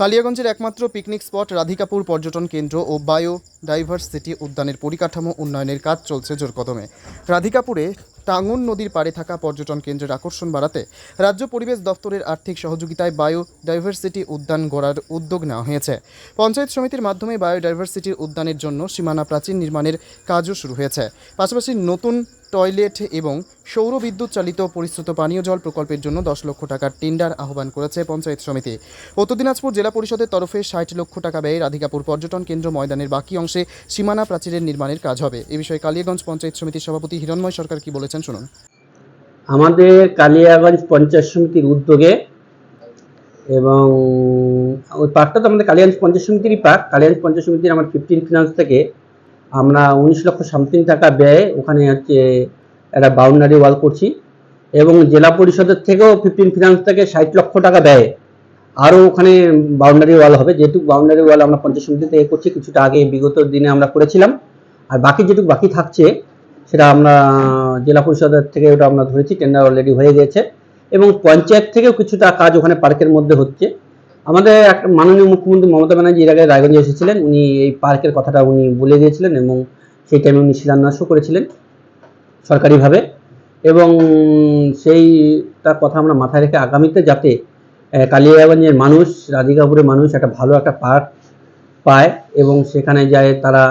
কালিয়াগঞ্জের একমাত্র picnic spot Radhikapur পর্যটন কেন্দ্র ও বায়ো ডাইভার্সিটি উদ্যানের পরিকাঠামো উন্নয়নের কাজ চলছে জোরকদমে। রাধিকাপুরে টাঙ্গন নদীর পাড়ে থাকা পর্যটন কেন্দ্রের আকর্ষণ বাড়াতে রাজ্য পরিবেশ দপ্তরের আর্থিক সহযোগিতায় বায়ো ডাইভার্সিটি উদ্যান গড়ার উদ্যোগ নেওয়া হয়েছে। পঞ্চায়েত সমিতির মাধ্যমে বায়ো ডাইভার্সিটির উদ্যানের জন্য সীমানা প্রাচীর নির্মাণের কাজও শুরু হয়েছে। পাশাপাশি নতুন টয়লেট এবং সৌর বিদ্যুৎ চালিত পরিশ্রুত পানীয় জল প্রকল্পের জন্য দশ লক্ষ টাকার টেন্ডার আহ্বান করেছে পঞ্চায়েত সমিতি। উত্তর দিনাজপুর জেলা পরিষদের তরফে ষাট লক্ষ টাকা ব্যয়ে রাধিকাপুর পর্যটন কেন্দ্র ময়দানের বাকি অংশে সীমানা প্রাচীরের নির্মাণের কাজ হবে। এ বিষয়ে কালিয়াগঞ্জ পঞ্চায়েত সমিতির সভাপতি হিরণময় সরকার কি বলেছেন শুনুন। আমাদের কালিয়াগঞ্জ পঞ্চায়েত সমিতির উদ্যোগে এবং ওই পার্কটা তো আমাদের কালিয়াগঞ্জ পঞ্চায়েত সমিতিরই পার্ক। কালিয়াগঞ্জ পঞ্চায়েত সমিতির আমার ফিফটিন ফিনান্স থেকে আমরা উনিশ লক্ষ সামথিং টাকা ব্যয়ে ওখানে হচ্ছে একটা বাউন্ডারি ওয়াল করছি এবং জেলা পরিষদের থেকেও ফিফটিন ফিনান্স থেকে ষাট লক্ষ টাকা ব্যয়ে আরও ওখানে বাউন্ডারি ওয়াল হবে। যেহেতু বাউন্ডারি ওয়াল আমরা পঞ্চাশ সমিতি থেকে করছি, কিছুটা আগে বিগত দিনে আমরা করেছিলাম। আর বাকি যেটুকু বাকি থাকছে, সেটা আমরা জেলা পরিষদের থেকে ওটা আমরা ধরেছি টেন্ডার অলরেডি হয়ে গেছে। এবং পঞ্চায়েত থেকেও কিছুটা কাজ ওখানে পার্কের মধ্যে হচ্ছে। আমাদের একটা মাননীয় মুখ্যমন্ত্রী মমতা ব্যানার্জি এর আগে রায়গঞ্জে এসেছিলেন। উনি এই পার্কের কথাটা উনি বলে দিয়েছিলেন এবং সেই টাইমে উনি শিলান্যাসও করেছিলেন সরকারিভাবে এবং সেইটা কথা আমরা মাথায় রেখে আগামীতে যাতে কালিয়াগঞ্জের মানুষ, রাধিকাপুরের মানুষ একটা ভালো একটা পার্ক পায় এবং সেখানে যায় তারা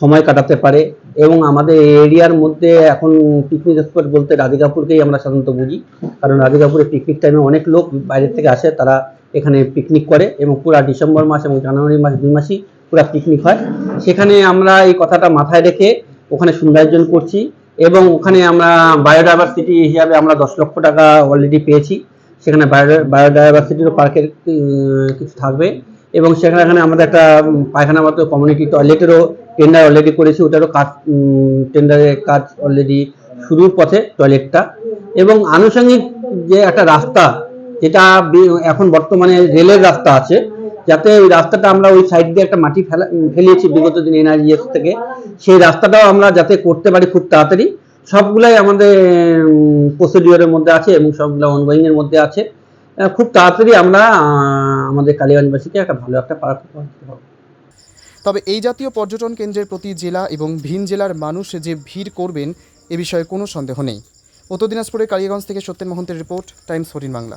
সময় কাটাতে পারে এবং আমাদের এরিয়ার মধ্যে এখন পিকনিক স্পট বলতে রাধিকাপুরকেই আমরা সাধারণত বুঝি। কারণ রাধিকাপুরে পিকনিক টাইমে অনেক লোক বাইরের থেকে আসে, তারা এখানে পিকনিক করে এবং পুরা ডিসেম্বর মাস এবং জানুয়ারি মাস দুই মাসই পুরা পিকনিক হয়। সেখানে আমরা এই কথাটা মাথায় রেখে ওখানে সৌন্দর্যন করছি এবং ওখানে আমরা বায়োডাইভার্সিটি হিসাবে আমরা দশ লক্ষ টাকা অলরেডি পেয়েছি। সেখানে বায়ো বায়োডাইভার্সিটিরও পার্কের কিছু থাকবে এবং সেখানে এখানে আমাদের একটা পায়খানা মতো কমিউনিটি টয়লেটেরও টেন্ডার অলরেডি করেছি। ওটারও কাজ টেন্ডারের কাজ অলরেডি শুরুর পথে টয়লেটটা এবং আনুষঙ্গিক যে একটা রাস্তা যেটা এখন বর্তমানে রেলের রাস্তা আছে। যাতে ওই রাস্তাটা আমরা ওই সাইড দিয়ে একটা মাটি ফেলা ফেলিয়েছি বিগত দিন এনআরজিএস থেকে। সেই রাস্তাটাও আমরা যাতে করতে পারি খুব তাড়াতাড়ি। সবগুলাই আমাদের প্রসিডিওরের মধ্যে আছে এবং সবগুলো অনগোয়িং এর মধ্যে আছে। খুব তাড়াতাড়ি আমরা আমাদের কালীগঞ্জবাসীকে একটা ভালো একটা পার্ক করতে পারব। তবে এই জাতীয় পর্যটন কেন্দ্রের প্রতি জেলা এবং ভিন জেলার মানুষ যে ভিড় করবেন, এ বিষয়ে কোনো সন্দেহ নেই। উত্তর দিনাজপুরের কালিয়াগঞ্জ থেকে সত্যেন মহন্তের রিপোর্ট, টাইমস ফোর্টিন বাংলা।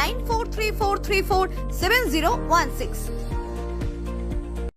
9434347016.